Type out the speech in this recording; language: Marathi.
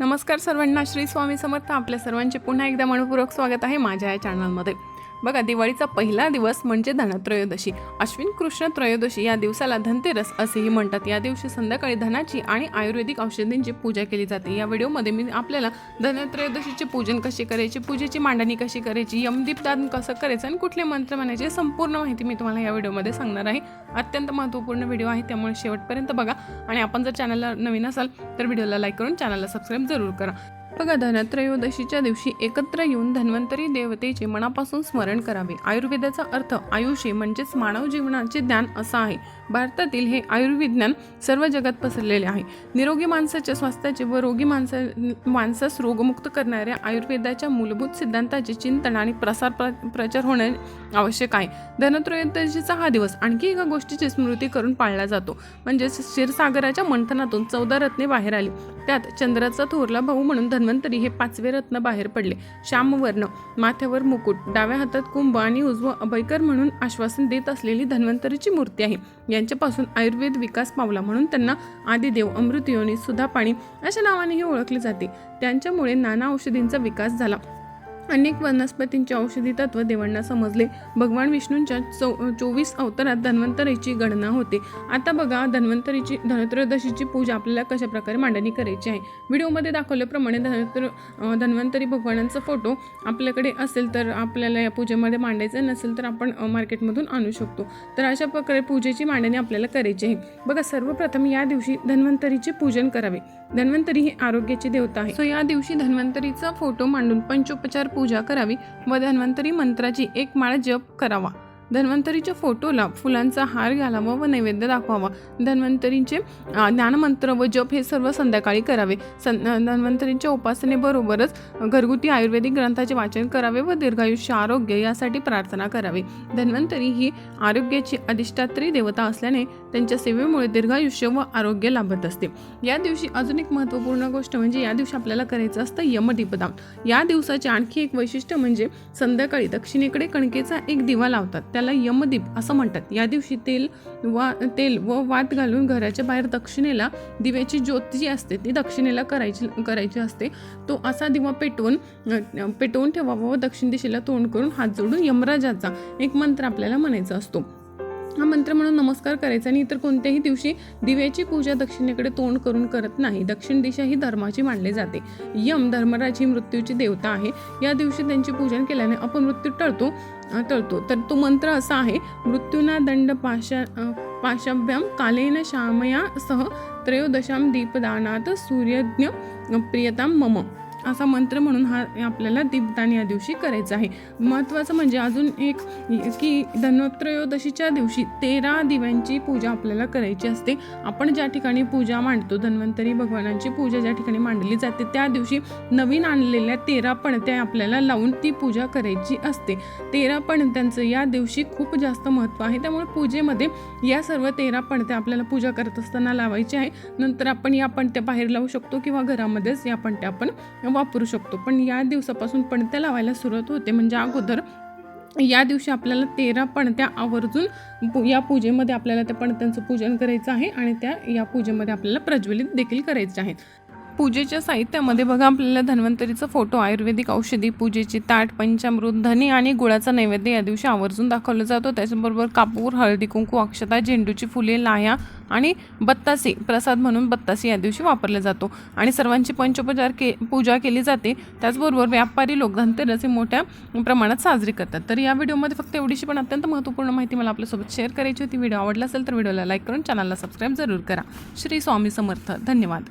नमस्कार सर्वांना श्री स्वामी समर्थ आपल्या सर्वांचे पुन्हा एकदा मनपूर्वक स्वागत आहे माझ्या या चॅनलमध्ये बघा दिवाळीचा पहिला दिवस म्हणजे धनत्रयोदशी. अश्विन कृष्ण त्रयोदशी या दिवसाला धनतेरस असेही म्हणतात. या दिवशी संध्याकाळी धनाची आणि आयुर्वेदिक औषधींची पूजा केली जाते. या व्हिडिओमध्ये मी आपल्याला धनत्रयोदशीचे पूजन कसे करायचे पूजेची मांडणी कशी करायची यमदीपदान कसं करायचं आणि कुठले मंत्र म्हणायचे संपूर्ण माहिती मी तुम्हाला या व्हिडिओमध्ये सांगणार आहे. अत्यंत महत्त्वपूर्ण व्हिडिओ आहे त्यामुळे शेवटपर्यंत बघा. आणि आपण जर चॅनलला नवीन असाल तर व्हिडिओला लाईक करून चॅनलला सबस्क्राईब जरूर करा. बघा धनत्रयोदशीच्या दिवशी एकत्र येऊन धन्वंतरी देवतेचे मनापासून स्मरण करावे. आयुर्वेदाचा अर्थ आयुष्य म्हणजेच मानव जीवनाचे ज्ञान असा आहे. भारतातील हे आयुर्विज्ञान सर्व जगात पसरलेले आहे. निरोगी माणसाच्या स्वास्थ्याचे व रोगी माणसा माणसास रोगमुक्त करणाऱ्या आयुर्वेदाच्या मूलभूत सिद्धांताचे चिंतन आणि प्रसार प्र प्रचार होणे आवश्यक आहे. धनत्रयोदशीचा हा दिवस आणखी एका गोष्टीची स्मृती करून पाळला जातो. म्हणजेच क्षीरसागराच्या मंथनातून चौदा रत्ने बाहेर आली. त्यात चंद्राचा थोरला भाऊ म्हणून धन्वंतरी हे पाचवे रत्न बाहेर पडले. श्यामवर्ण माथ्यावर मुकुट डाव्या हातात कुंभ आणि उजवं अभयकर म्हणून आश्वासन देत असलेली धन्वंतरीची मूर्ती आहे. यांच्यापासून आयुर्वेद विकास पावला म्हणून त्यांना आदिदेव अमृतयोनी सुधापाणी अशा नावानेही ओळखले जाते. त्यांच्यामुळे नाना औषधींचा विकास झाला. अनेक वनस्पतींचे औषधी तत्व देवांना समजले. भगवान विष्णूंच्या चौ चोवीस अवतारात धन्वंतरीची गणना होते. आता बघा धन्वंतरीची धनत्रयोदशीची पूजा आपल्याला कशा प्रकारे मांडणी करायची आहे? व्हिडिओमध्ये दाखवल्याप्रमाणे धनत्र धन्वंतरी भगवानांचा फोटो आपल्याकडे असेल तर आपल्याला या पूजेमध्ये मांडायचं नसेल तर आपण मार्केटमधून आणू शकतो. तर अशा प्रकारे पूजेची मांडणी आपल्याला करायची आहे. बघा सर्वप्रथम या दिवशी धन्वंतरीचे पूजन करावे. धन्वंतरी ही आरोग्याची देवता आहे. सो या दिवशी धन्वंतरीचा फोटो मांडून पंचोपचार पूजा करावी. व धन्वंतरी मंत्राची एक माळ जप करावा. धन्वंतरीच्या फोटोला फुलांचा हार घालावा व नैवेद्य दाखवावा. धन्वंतरीचे ज्ञानमंत्र व जप हे सर्व संध्याकाळी करावे. सं धन्वंतरींच्या धन्वंतरीच्या उपासनेबरोबरच घरगुती आयुर्वेदिक ग्रंथाचे वाचन करावे व दीर्घायुष्य आरोग्य यासाठी प्रार्थना करावी. धन्वंतरी ही आरोग्याची अधिष्ठात्री देवता असल्याने त्यांच्या सेवेमुळे दीर्घायुष्य व आरोग्य लाभत असते. या दिवशी अजून एक महत्त्वपूर्ण गोष्ट म्हणजे या दिवशी आपल्याला करायचं असतं यमदीपदान. या दिवसाचे आणखी एक वैशिष्ट्य म्हणजे संध्याकाळी दक्षिणेकडे कणकेचा एक दिवा लावतात. त्याला यमदीप असं म्हणतात. या दिवशी तेल वा तेल व वात घालून घराच्या बाहेर दक्षिणेला दिव्याची ज्योत जी असते ती दक्षिणेला करायची करायची असते. तो असा दिवा पेटवून पेटवून ठेवावा व दक्षिण दिशेला तोंड करून हात जोडून यमराजाचा एक मंत्र आपल्याला म्हणायचा असतो. हा मंत्र म्हणून नमस्कार करायचा आणि इतर कोणत्याही दिवशी दिव्याची पूजा दक्षिणेकडे तोंड करून करत नाही. दक्षिण दिशा ही धर्माची मानली जाते. यम धर्मराज ही मृत्यूची देवता आहे. या दिवशी त्यांची पूजन केल्याने अपमृत्यू टळतो टळतो. तर तो मंत्र असा आहे मृत्यूना दंड पाशा पाशाभ्याम कालेन श्यामया सह त्रयोदशाम दीपदानात सूर्यज्ञ प्रियताम मम. असा मंत्र म्हणून हा आपल्याला दीपदान या दिवशी करायचा आहे. महत्त्वाचं म्हणजे अजून एक की धनत्रयोदशीच्या दिवशी तेरा दिव्यांची पूजा आपल्याला करायची असते. आपण ज्या ठिकाणी पूजा मांडतो धन्वंतरी भगवानांची पूजा ज्या ठिकाणी मांडली जाते त्या दिवशी नवीन आणलेल्या तेरा पणत्या आपल्याला लावून ती पूजा करायची असते. तेरा पणत्यांचं या दिवशी खूप जास्त महत्त्व आहे. त्यामुळे पूजेमध्ये या सर्व तेरा पणत्या आपल्याला पूजा करत असताना लावायची आहे. नंतर आपण या पणत्या बाहेर लावू शकतो किंवा घरामध्येच या पणत्या आपण वापरू शकतो. पण या दिवसापासून पणत्या लावायला सुरुवात होते. म्हणजे अगोदर या दिवशी आपल्याला तेरा पणत्या आवर्जून या पूजेमध्ये आपल्याला त्या पणत्यांचं पूजन करायचं आहे आणि त्या या पूजेमध्ये आपल्याला प्रज्वलित देखील करायचे आहेत. पूजेच्या साहित्यामध्ये बघा आपल्याला धन्वंतरीचा फोटो आयुर्वेदिक औषधी पूजेची ताट पंचामृत धनी आणि गुळाचा नैवेद्य या दिवशी आवर्जून दाखवला जातो. त्याच्याबरोबर कापूर हळदी कुंकू अक्षता झेंडूची फुले लाया आणि बत्तासी प्रसाद म्हणून बत्तासी या दिवशी वापरला जातो. आणि सर्वांची पंचोपचार के पूजा केली जाते. त्याचबरोबर व्यापारी लोक धनतेरस हे मोठ्या प्रमाणात साजरी करतात. तर या व्हिडिओमध्ये फक्त एवढीशी पण अत्यंत महत्त्वपूर्ण माहिती मला आपल्यासोबत शेअर करायची होती. व्हिडिओ आवडला असेल तर व्हिडिओला लाईक करून चॅनलला सबस्क्राईब जरूर करा. श्री स्वामी समर्थ. धन्यवाद.